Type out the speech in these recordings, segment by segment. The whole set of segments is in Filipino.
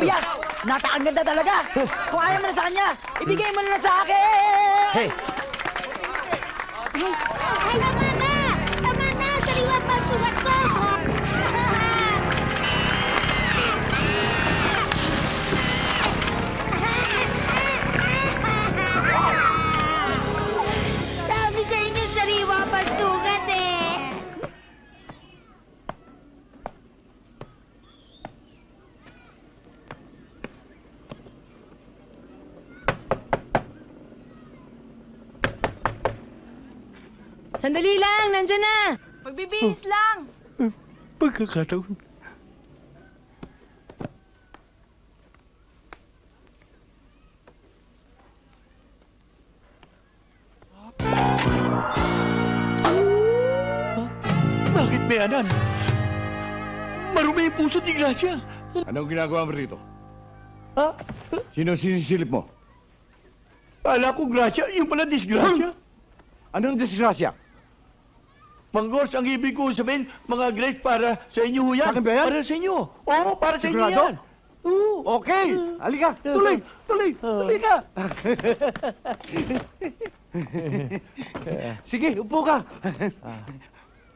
Kuya, napakaganda talaga. Kung ayaw mo na sa kanya, ibigay mo na lang sa akin. Hey, Ay, Sandali lang, nandyan na. Magbibihis lang. pagkakataon. Ah, Bakit may anan? Marumi yung puso ni Gracia. Anong ginagawa mo rito? Ha? Sino sinisilip mo? Kala ko Gracia, yung pala disgrasya. Anong disgrasya? Manggors, ang ibig ko sabihin, mga grapes para sa inyo ho yan. Sa akin ba yan? Para sa inyo. Oo, para sa inyo Sigurado? yan. Oo. Okay, halika, tuloy, tuloy, tuloy ka. Sige, upo ka.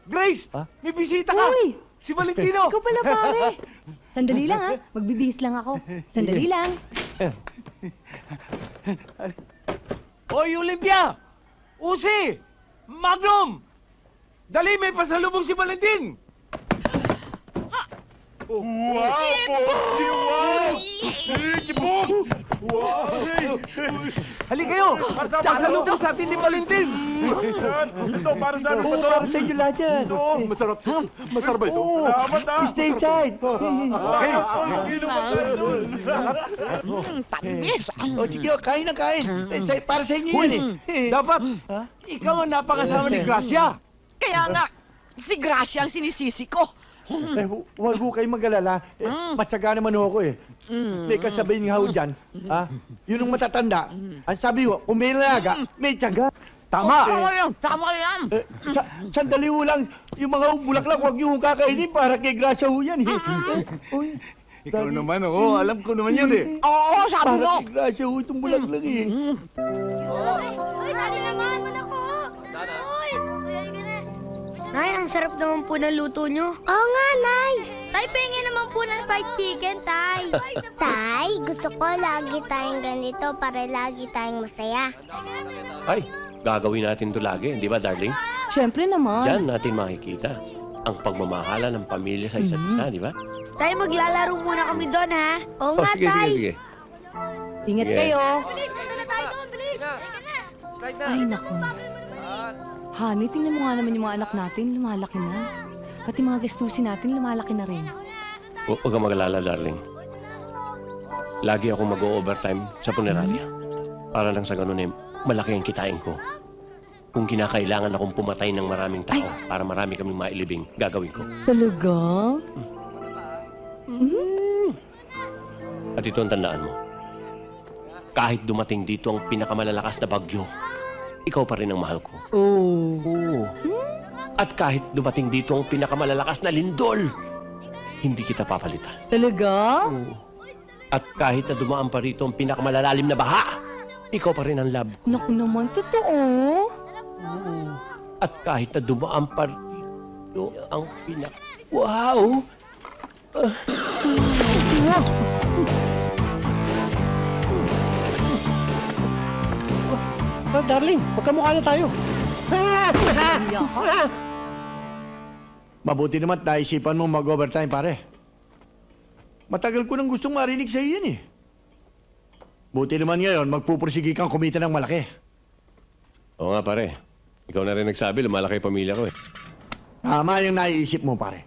Grace, may bisita ka. Uy! Si Valentino. Ikaw pala pare. Sandali lang ha. Magbibihis lang ako. Sandali lang. Hoy, Olympia! Usi! Magnum! Dali, may pasalubong si Valentin! Wow! Wow! Chibog! Wow! Halika kayo! Pasalubong sa atin ni Valentin! Ito, para sa ano ba ito? Para sa inyo lahat yan. Ito, masarap. Masarap ba ito? Salamat ah. Stay inside. Okay. O sige, o, kain na kain. Eh, para sa inyo yan eh. Dapat, ikaw ang napakasama ni Gracia. Kaya nga, si Gracia ang sinisisi ko. Eh, hu- huwag ho kayong mag-alala. Eh, matyaga naman ho ako eh. May kasabihin nga ho dyan. Ha? Yun ang matatanda. Ang sabi ho, kung may nalaga, may tiyaga. Tama! Tama yan, tama yan. Eh, sa, sandali ho lang. Yung mga bulaklak, huwag niyo ho kakainin para kay Gracia ho yan eh. Uy, Ikaw naman, oo. Alam ko naman yun eh. Oo, sabi mo. para kay Gracia ho itong bulaklak eh. Uy, Nay, ang sarap naman po ng luto nyo. Oo nga, Nay. Tay, pengen naman po ng fried chicken, Tay. tay, gusto ko lagi tayong ganito para lagi tayong masaya. Ay, gagawin natin to lagi, di ba darling? Siyempre naman. Diyan natin makikita ang pagmamahala ng pamilya sa isa't isa, di ba? Tay, maglalaro muna kami doon, ha? Oo Oh, nga, sige, sige, Tay. sige. Ingat Sige. kayo. Bilis, punta na tayo doon, bilis. Ay, naku. Honey, tingnan mo nga naman yung mga anak natin. Lumalaki na. Pati mga gastusin natin, lumalaki na rin. Hu- Huwag kang mag-alala, darling. Lagi ako mag-overtime sa punerarya. Para lang sa ganun eh, malaki ang kitain ko. Kung kinakailangan akong pumatay ng maraming tao para marami kaming mailibing, gagawin ko. Talaga? At ito ang tandaan mo. Kahit dumating dito ang pinakamalalakas na bagyo, ikaw pa rin ang mahal ko. Oo. Oo. At kahit dumating dito ang pinakamalalakas na lindol, hindi kita papalitan. Talaga? At kahit na dumaan pa rito ang pinakamalalalim na baha, ikaw pa rin ang love. ko. Naku naman, totoo. At kahit na dumaan pa rito ang pinak... Wow! Ah, darling, magkamukha na tayo. Mabuti naman naisipan mo mag-overtime, pare. Matagal ko nang gustong marinig sa iyo yan eh. Buti naman ngayon, magpupursige kang kumita ng malaki. Oo nga pare. Ikaw na rin nagsabi, lumalaki yung pamilya ko eh. Tama yung naiisip mo, pare.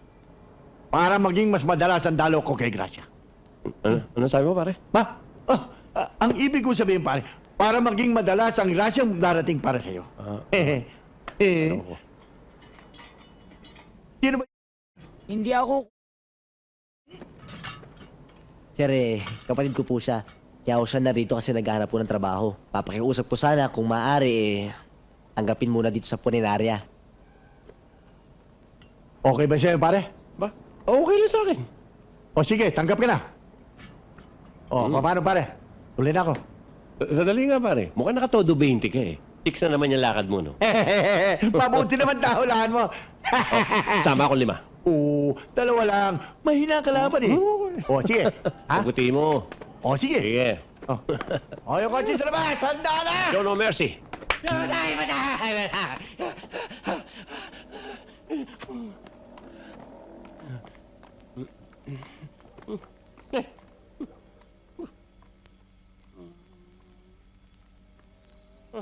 Para maging mas madalas ang dalo ko kay Gracia. Ano, ano sabi mo pare? Ma, ah, ah, ang ibig ko sabihin, pare, para maging madalas ang Gracia darating para sa iyo. Ah. eh, eh, Ano ko? sino ba Hindi ako Sir, eh, kapatid ko po siya. Kaya ako siya narito kasi naghahanap po ng trabaho. Papakiusap ko sana kung maaari, eh, tanggapin muna dito sa puninarya. Okay ba sa'yo, pare? Ba? Okay lang sa akin. O sige, tanggap ka na. Oh, paano pare? Uli na ako. Sadali nga pare, mukhang nakatodo 20 ka eh. Six na naman yung lakad mo, no? Mabuti naman tahulaan mo. Sama ako lima. Oo, dalawa lang. Mahina ka laban eh. Oh, sige. Ha? Paguti mo. Oh, sige. Sige. Oh, oh yung kotse sa labas. Handa na! Show no mercy. Matay, matay, matay.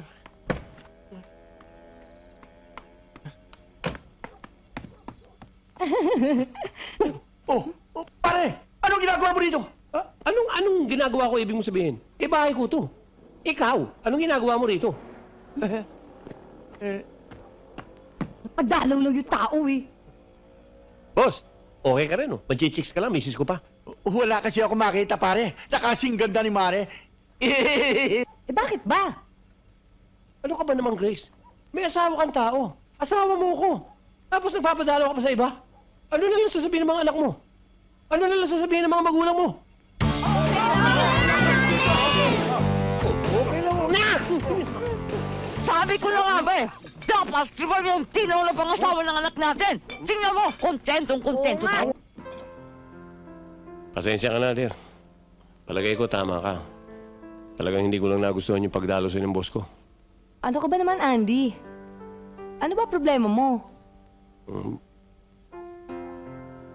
oh, oh, pare! Anong ginagawa mo dito? Ah, anong anong ginagawa ko ibig mo sabihin? Eh, bahay ko to. Ikaw, anong ginagawa mo rito? Padalaw lang yung tao eh. Boss, okay ka rin, no? Manchichicks ka lang, misis ko pa. Wala kasi ako makita, pare. Nakasing ganda ni Mare. Eh bakit ba? Ano ka ba naman, Grace? May asawa kang tao. Asawa mo ko. Tapos nagpapadalaw ka pa sa iba? Ano na lang sasabihin ng mga anak mo? Ano na lang sasabihin ng mga magulang mo? Okay lang. Na! Sabi ko na nga ba eh, dapat si Valentino na pang asawa ng anak natin. Tingnan mo, kontentong kontento tayo. Pasensya ka na, dear. Palagay ko tama ka. Talagang hindi ko lang nagustuhan yung pagdalo sa ng boss ko. Ano ka ba naman, Andy? Ano ba problema mo?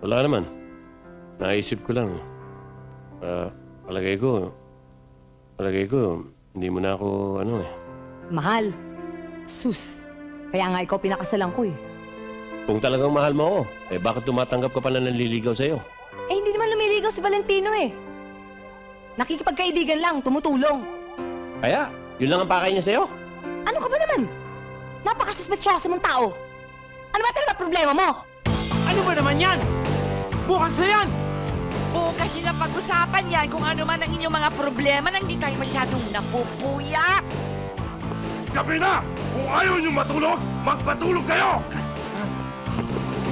Wala naman. Naisip ko lang. Ah, palagay ko, palagay ko, hindi mo na ako, ano eh. Mahal. Sus. Kaya nga ikaw pinakasalan ko eh. Kung talagang mahal mo ako, eh bakit tumatanggap ka pa na nanliligaw sa'yo? Eh, hindi naman lumiligaw si Valentino eh. Nakikipagkaibigan lang, tumutulong. Kaya, yun lang ang pakay niya sa'yo? Ano ka ba naman? Napakasuspetsyoso mong tao. Ano ba talaga problema mo? Ano ba naman yan? Bukas na yan! Bukas yung pag-usapan yan kung ano man ang inyong mga problema nang hindi tayo masyadong napupuyak. Gabi na! Kung ayaw niyo matulog, magpatulog kayo!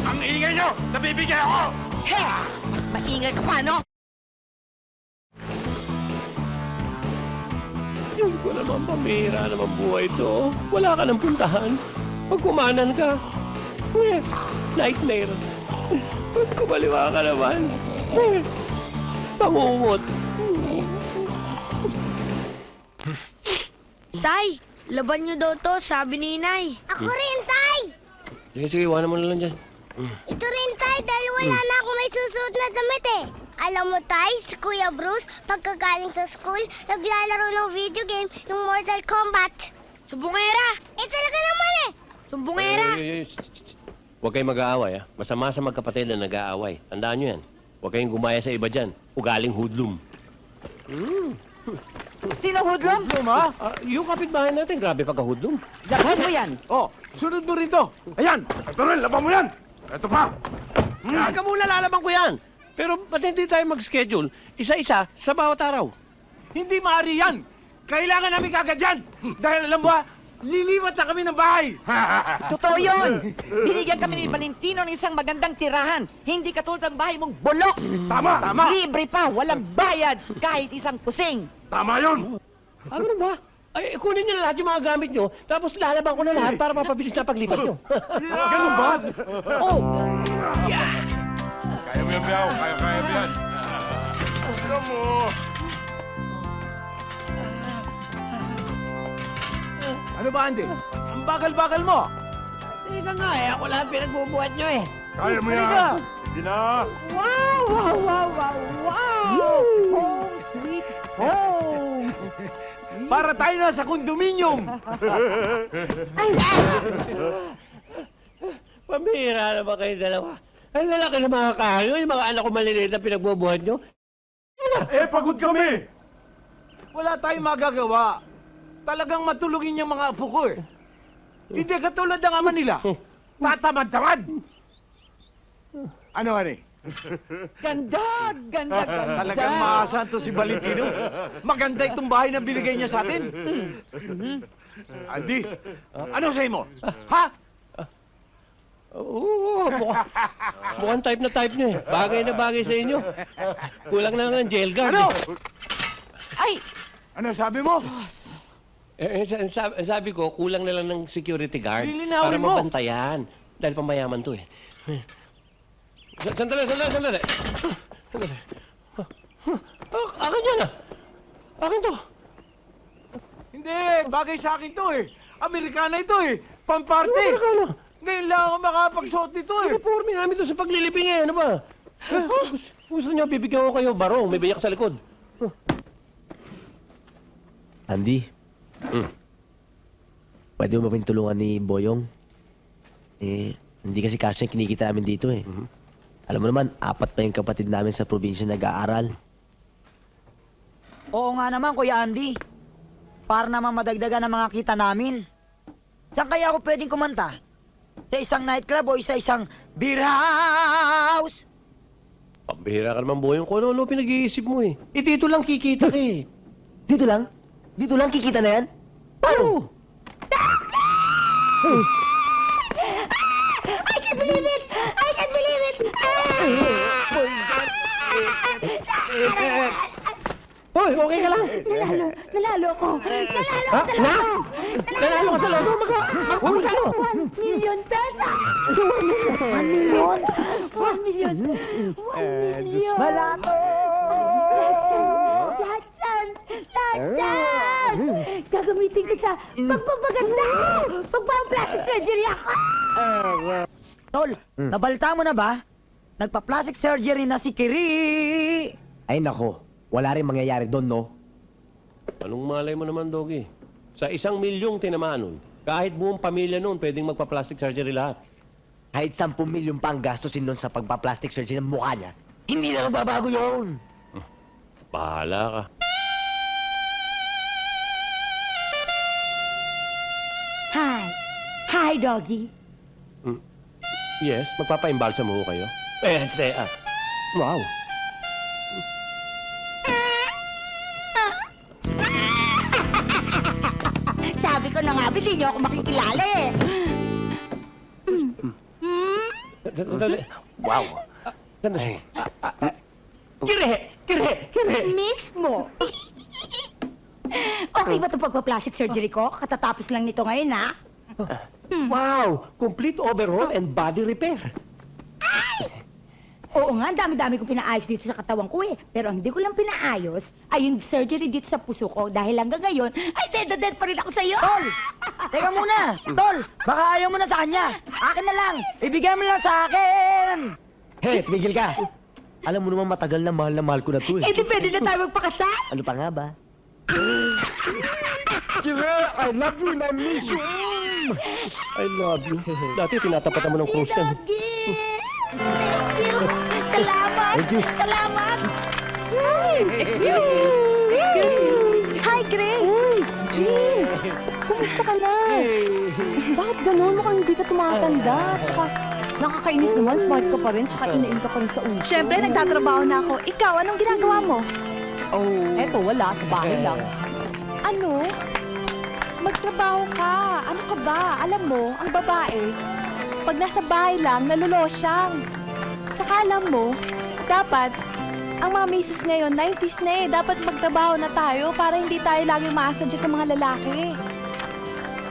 Ang ingay niyo! Nabibigay ako! He! Mas maingay ka pa, no? Yun ko naman, pamira naman buhay to. Wala ka ng puntahan. Pag kumanan ka, eh, nightmare. Pag kumaliwa ka naman, eh, pangungot. Tay, laban nyo daw to, sabi ni Inay. Ako rin, Tay! Sige, sige, iwanan mo na lang dyan. Ito rin, Tay, dahil wala na ako may susuot na damit eh. Alam mo, Tay, si Kuya Bruce, pagkagaling sa school, naglalaro ng video game, yung Mortal Kombat. Sumbungera! Eh, talaga naman eh! Sumbungera! Ay, ay. Huwag kayong mag-aaway, ha? Masama sa magkapatid na nag-aaway. Tandaan nyo yan. Huwag kayong gumaya sa iba dyan. Ugaling hoodlum. Sino hudlong? Luma? Ah, yung kapitbahay natin, grabe pagka-hoodlum. Laban mo yan. Oh, sunod mo rin to. Ayan! Ito rin, laban mo yan! Ito pa! Aga muna lalaban ko yan. Pero ba't hindi tayo mag-schedule? Isa-isa sa bawat araw. Hindi maaari yan! Kailangan namin kagad yan! Dahil alam mo ba, lilipat na kami ng bahay! Totoo yun. Binigyan kami ni Valentino ng isang magandang tirahan. Hindi katulad ng bahay mong bulok. Tama! Tama! Libre pa, walang bayad, kahit isang pusing. Tama yun! Ah, ganun ba? Ay, kunin niyo na lahat yung mga gamit niyo, tapos lalaban ko na lahat para mapabilis na paglipat niyo. Ganun ba? Oh, Kaya mo yan, Biao. Kaya, kaya mo yan. Alam mo! Ano ba, Andy? Ang bagal-bagal mo! Teka nga eh, ako lang pinagbubuhat nyo eh. Kaya mo yan! Halika! Sige na! Wow, wow, wow, wow, wow! Home sweet home! Para tayo na sa kondominium! Pamira naman kayo dalawa. Ang lalaki ng mga kahayo, yung mga anak ko maliliit na pinagbubuhat niyo. Eh, pagod kami! Wala tayong magagawa. Talagang matulungin yung mga apo ko eh. Hindi katulad ng ama nila. Tatamad-tamad! Ano, Ani? Ganda, ganda, ganda. Talagang maasahan to si Valentino. Maganda itong bahay na binigay niya sa atin. Andy, ano sa'yo mo? Ha? Oo, mukhang, mukhang type na type niyo eh. Bagay na bagay sa inyo. Kulang na lang ng jail guard. Ano? eh. Ay! Ano sabi mo? Eh, eh, sa- sa- sabi ko, kulang na lang ng security guard Lilinawin para mo. mabantayan. Dahil pamayaman to eh. Sa- Sandali, sandali, sandali. Sandali. Ah, akin yan ah. Akin to. Hindi, bagay sa akin to eh. Amerikana ito eh. Pamparty. Amerikana? Ngayon lang ako makapagsuot nito eh. Uniforme namin to sa paglilibing eh. Ano ba? Eh, gusto, gusto niyo, bibigyan ko kayo barong. May biyak sa likod. Andy. Hmm. Pwede mo ba tulungan ni Boyong? Eh, hindi kasi kasya yung kinikita namin dito eh. Alam mo naman, apat pa yung kapatid namin sa probinsya nag-aaral. Oo nga naman, Kuya Andy. Para naman madagdagan ang mga kita namin. Saan kaya ako pwedeng kumanta? Sa isang nightclub o sa isang beer house? Pambihira ka naman, Boyong. Kung ano-ano pinag-iisip mo eh. Eh, dito lang kikita ka eh. Dito lang? Dito lang kikita na yan? Paano? I can't believe it! I can't believe it! Hoy, okay ka lang? Nalalo, nalalo ako. Nalalo Ha? ako Na? talaga. Nanalo ka sa loto? Magka... Mag... Magkano? One million pesos! One million! One million! One million! Malato! Lahat yan! Lahat yan! Gagamitin ko sa pagpapaganda! Pagpapaplastic surgery ako! Tol, nabalta mo na ba? Nagpa-plastic surgery na si Kiri! Ay nako, wala rin mangyayari doon, no? Anong malay mo naman, Doggy? Sa isang milyong tinamaan nun, kahit buong pamilya nun, pwedeng magpa-plastic surgery lahat. Kahit 10 milyon pa ang gastusin nun sa pagpa-plastic surgery ng mukha niya, hindi na magbabago yun! Bahala ka. Hi! Hi, doggy! Yes, magpapa-imbalsa mo kayo. Eh, stay, ah. Wow. Hindi niyo ako makikilala eh. Wow. Sandali. Kire! Kire! Kire! Mismo. okay ba itong pagpa-plastic surgery ko? Katatapos lang nito ngayon, ha? Wow! Complete overhaul and body repair. Oo nga, dami-dami ko pinaayos dito sa katawan ko eh. Pero ang hindi ko lang pinaayos ay yung surgery dito sa puso ko dahil hanggang ngayon ay dead na dead pa rin ako sa'yo. Tol! Teka muna! Tol! Baka ayaw mo na sa kanya! Akin na lang! Ibigay mo na lang sa akin! Hey, tumigil ka! Alam mo naman matagal na mahal na mahal ko na to Eh eh. di pwede na tayo magpakasal. Ano pa nga ba? Kire! I love you and I miss you! I love you. Dati tinatapatan mo ng cruise yan. Doggy! Thank you! Salamat! Excuse me! Excuse me! Hi, Grace! Jean! Kumusta ka na? Bakit ganun? Mukhang hindi ka tumatanda. Tsaka, nakakainis naman. Smart ka pa rin. Tsaka inain ka pa rin sa ulo. Siyempre, nagtatrabaho na ako. Ikaw, anong ginagawa mo? Oh. Eto, wala. Sa bahay lang. Ano? Magtrabaho ka. Ano ka ba? Alam mo, ang babae, pag nasa bahay lang, nalulosyang. Tsaka alam mo, dapat, ang mga misis ngayon, 90s na eh. Dapat magtrabaho na tayo para hindi tayo laging maasa dyan sa mga lalaki.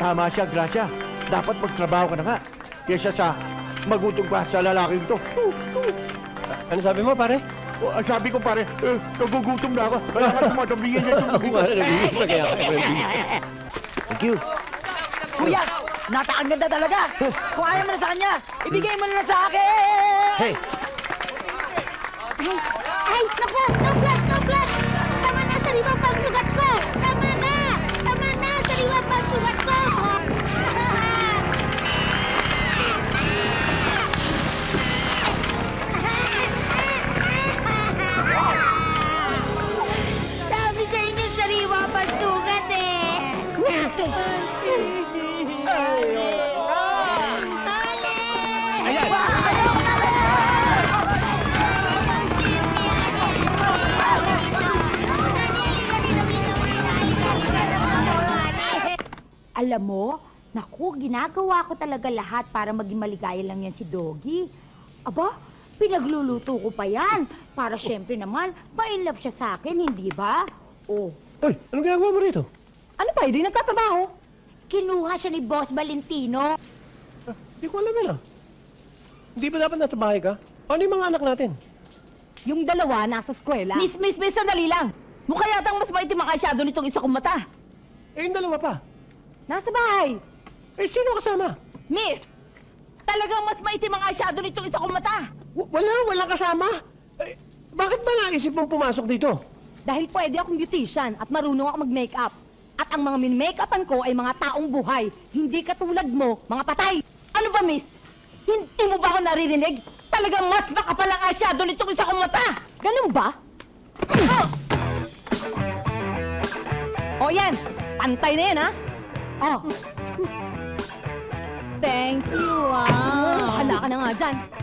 Tama siya, Gracia. Dapat magtrabaho ka na nga. Kesa sa magutong pa sa lalaking to. Ano sabi mo, pare? O, ang sabi ko pare, eh, nagugutom na ako. Kaya ka tumatabingin niya yung Ako nga, na kaya ako. Thank you. Kuya! Napakang ganda talaga! Kung ayaw mo na sa kanya, ibigay mo na lang sa akin! Hey, Ay, naku! No flash! No flash! Tama na! Sariwa pa Alam mo, naku, ginagawa ko talaga lahat para maging maligaya lang yan si Doggy. Aba, pinagluluto ko pa yan. Para syempre naman, ma-inlove siya sa akin, hindi ba? Oh, Uy, anong ginagawa mo rito? Ano pa, hindi nagtatrabaho? Kinuha siya ni Boss Valentino. Hindi ko alam yun ah. Hindi ba dapat nasa bahay ka? Ano yung mga anak natin? Yung dalawa nasa eskwela. Miss, miss, miss, sandali lang. Mukha yatang mas maitim ang eyeshadow nitong isa kong mata. Eh, yung dalawa pa. Nasa bahay. Eh, sino kasama? Miss, talagang mas maitim ang eyeshadow nitong isa kong mata. W- wala, walang kasama. Eh, bakit ba naisip mong pumasok dito? Dahil pwede akong beautician at marunong ako mag-makeup. At ang mga min-makeupan ko ay mga taong buhay, hindi katulad mo, mga patay. Ano ba, miss? Hindi mo ba ako naririnig? Talagang mas makapal ang eyeshadow nitong isa kong mata. Ganun ba? Oh! O yan, pantay na yan, ha? Oh. Thank you, ah. Hala ka na nga dyan.